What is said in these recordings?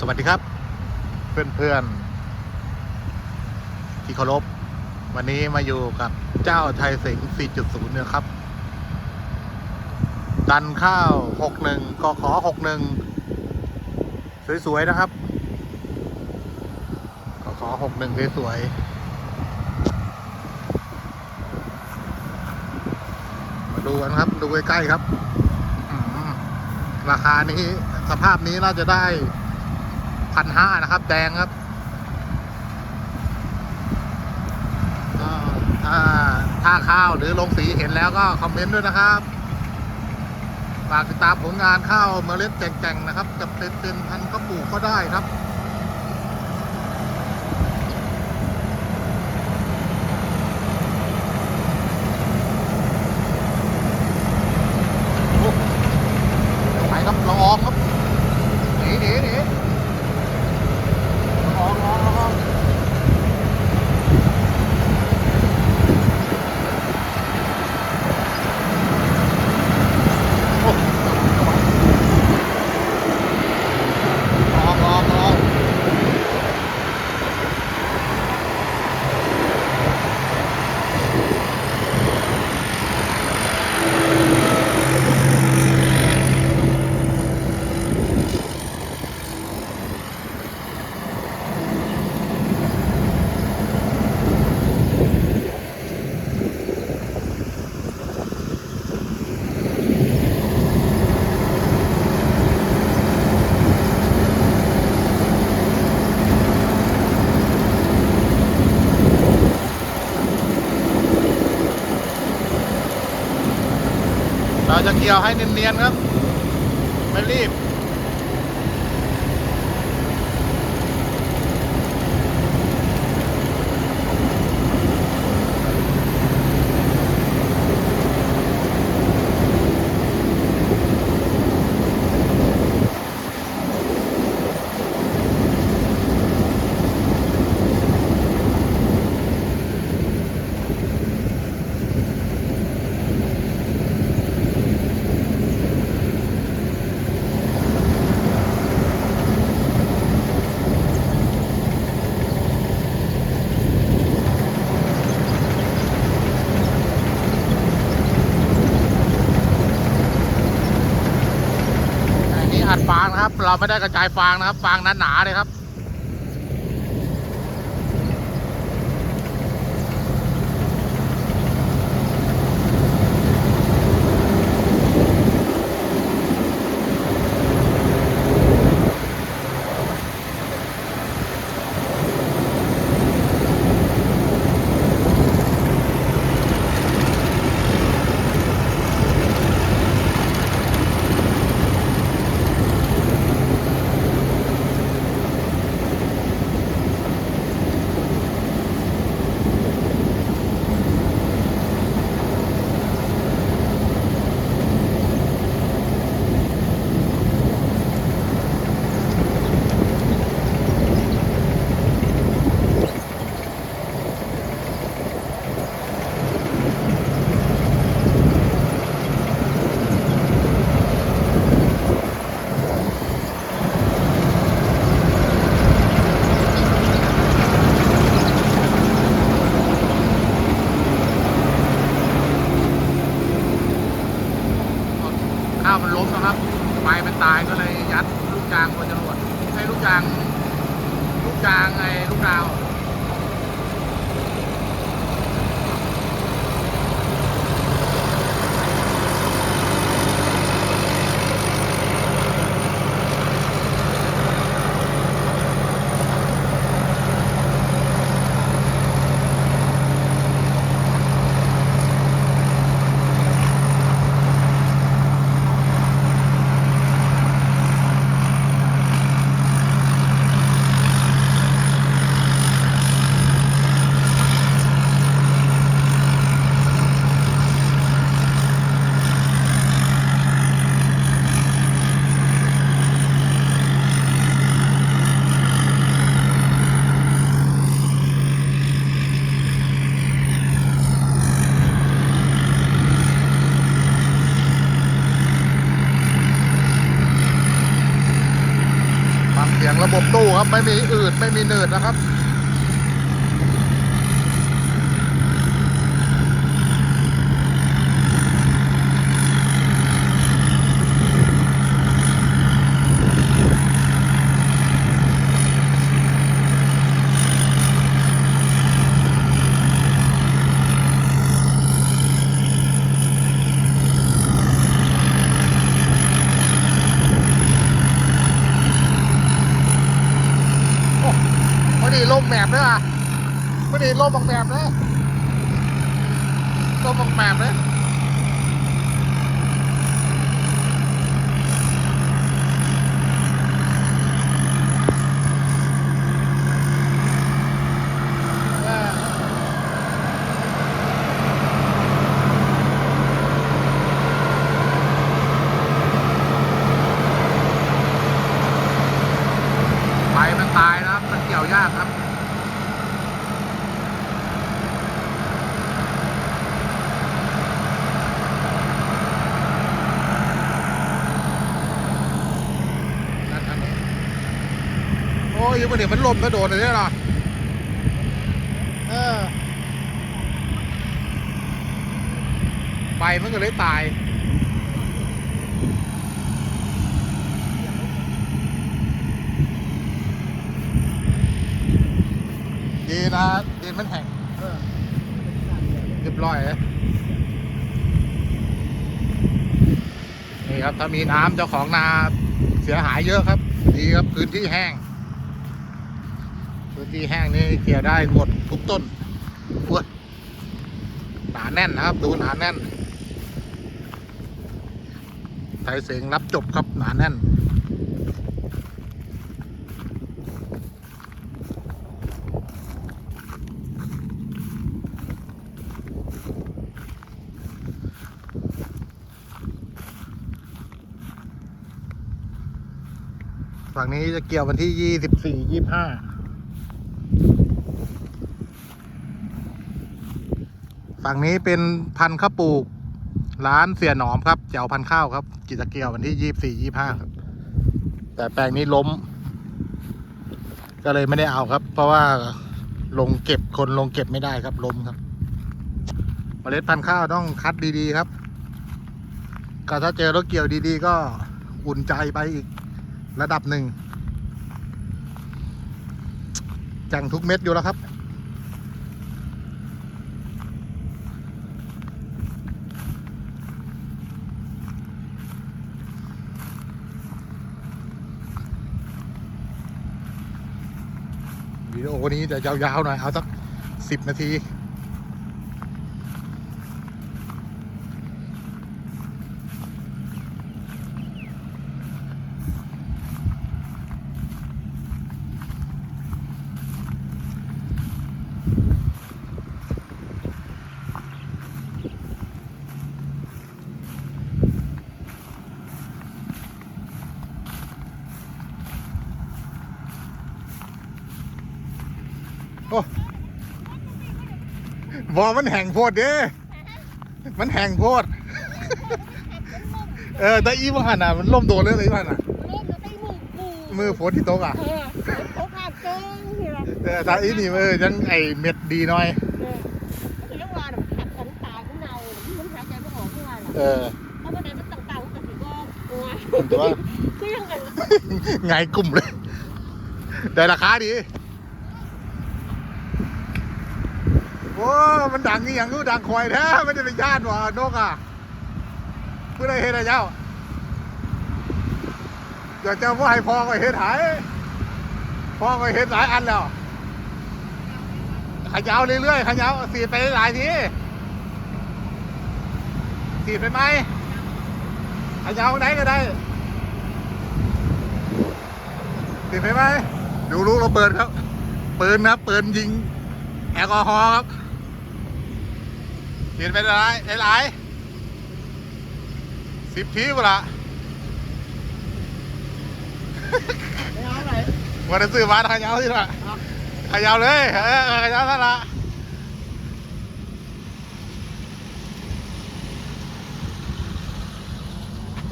สวัสดีครับ เพื่อนๆที่เคารพวันนี้มาอยู่กับเจ้าไทยสิงห์4.0เนี่ยครับ ดันข้าว 61กขอ61 สวย ๆ นะครับกขอ61 สวย ๆ มาดูกันครับ ดูใกล้ ๆ ครับ ราคานี้สภาพนี้น่าจะได้ พันห้านะครับ แดงครับถ้าถ้าข้าวหรือลงสีเห็นแล้วก็คอมเมนต์ด้วยนะครับฝากติดตามผลงานข้าวเมล็ดแจ่งๆนะครับ จะเป็นเป็นพันธุ์ก็ปลูกก็ได้ครับ โอ้ไปครับละอองครับหนีหนีหนีละอองละอองละอองโอ้ละอองละอองละอองเรา จะเกี่ยวให้เนียนๆครับ ไม่รีบ ฟางนะครับ เราไม่ได้กระจายฟางนะครับ ฟางหนาๆเลยครับ ระบบตู้ครับ ไม่มีอืดไม่มีเนิดนะครับ ไม่ไดีลมแบบเลยอะไม่ไดีลมบักแบบเลยลมบักแบบเลยเออไฟมันตายนะครับ มันเกี่ยวยากครับ นั่นอันนี้โอ้ยยังมันเดี๋ยวมันลมกระโดดเลยเนี่ยหรอเออใบมันก็เลยตายดีนะดินมันแห้งเรียบร้อยเลยนี่ครับถ้ามีน้ำเจ้าของนาเสียหายเยอะครับ ดีครับพื้นที่แห้ง พื้นที่แห้งนี่เคลียร์ได้หมดทุกต้นพวดหนาแน่นนะครับ ดูหนาแน่นไทยเสียงรับจบครับหนาแน่นฝั่งนี้จะเกี่ยววันที่ยี่สิบสี่ยี่ห้า ฝั่งนี้เป็นพันข้าวปลูก ร้านเสียหนอมครับเจ้าพันข้าวครับ กิจเกี่ยววันที่ยี่สี่ยี่ห้าครับ แต่แปลงนี้ล้ม ก็เลยไม่ได้เอาครับ เพราะว่าลงเก็บคนลงเก็บไม่ได้ครับล้มครับเมล็ดพันธุ์ข้าวต้องคัดดีๆครับก็ถ้าเจอรถเกี่ยวดีๆ ก็อุ่นใจไปอีกระดับหนึ่งจังทุกเม็ดอยู่แล้วครับ วิดีโอนี้จะยาวๆหน่อยเอาสักสิบนาที บอมันแห่งโพดเด้มันแห่งโพด เออแต่อีมันหันอะมันล่มโดนเลยเลยมันอะโลกจะได้หมู่กูมือโพดที่โต๊ะอะเออเขาขาดเกินทีละเออแต่อีนี่เออยังไอเม็ดดีหน่อยเออก็คือเรื่องว่าแบบขัดสันตาขึ้นเนาที่มันหายใจไม่ออกขึ้นมาหรอเออเพราะประเด็นมันต่างๆมันก็ถือว่าโอ้ยแต่ว่าคือยังไงไงกลุ่มเลยได้ราคาดี โอ้มันดังนี่อยังกูดังคอยแท้ไม่ได้เป็นญาติว่ะนกอะเพื่อได้เฮ็ดอะไรเจ้าเดี๋ยวเจ้าว่าให้พอก็เฮ็ดหายพ่อก็เฮ็ดหลายอันแล้วขยาวเรื่อยๆขยาวสีไปหลายทีสีไปไหมขยาวไหนก็ได้ติดไปไหมดูลูกเราเปิดครับปืนนะครับปืนยิงแอลกอฮอล์ครับ ติดไปหลายหลายสิบทีเปล่าไม่เอาไหนวันนี้ซื้อมาขยาวที่ละขยาวเลยเออขยาวท่านละ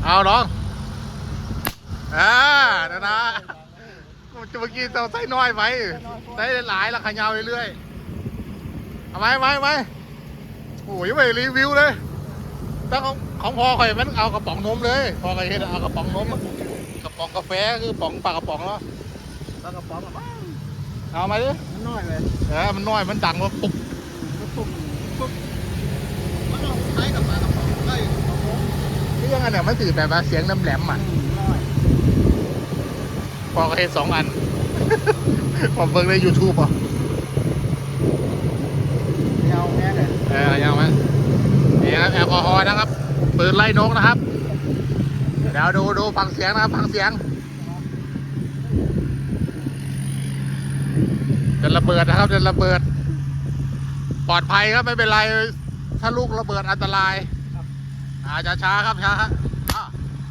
เอาน้องอ่าเดี๋ยวนะเมื่อกี้เราใส่น้อยไปใส่หลายและขยาวเรื่อยๆเอาไหมไหมไหม โอ้ยไปรีวิวเลยแต่ของของพอข่อยมันเอากระป๋องนมเลยพอข่อยเห็นเอากระป๋องนมกระป๋องกาแฟคือป๋องปากกระป๋องแล้วแล้วก็ป๊อปอะเอามาดิมันน้อยเลยเออมันน้อยมันดังว่าปุ๊บมันปุ่มปุ๊บมันเอาใช้กับปลากระป๋องได้กระป๋องนี่ยังไงเนี่ยมันสื่อแบบว่าเสียงน้ำแหลมอะน้อยพอก็เห็นสองอันผมเบิ่งใน YouTube อะ ยาวแค่ เลยเออยังไหมนี่ครับแอลกอฮอล์นะครับปืนไล่นกนะครับเดี๋ยวดูดูฟังเสียงนะครับฟังเสียงจะระเบิดนะครับจะระเบิด ปลอดภัยครับไม่เป็นไร ถ้าลูกระเบิดอันตรายอาจจะช้าครับช้าครับอะ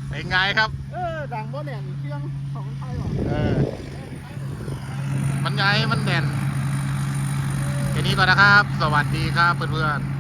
เป็นไงครับ เออดังบ่แน่นเครื่องของไทยหรอเออมันไงมันแด่น แค่นี้ก่อนนะครับ สวัสดีครับเพื่อนๆ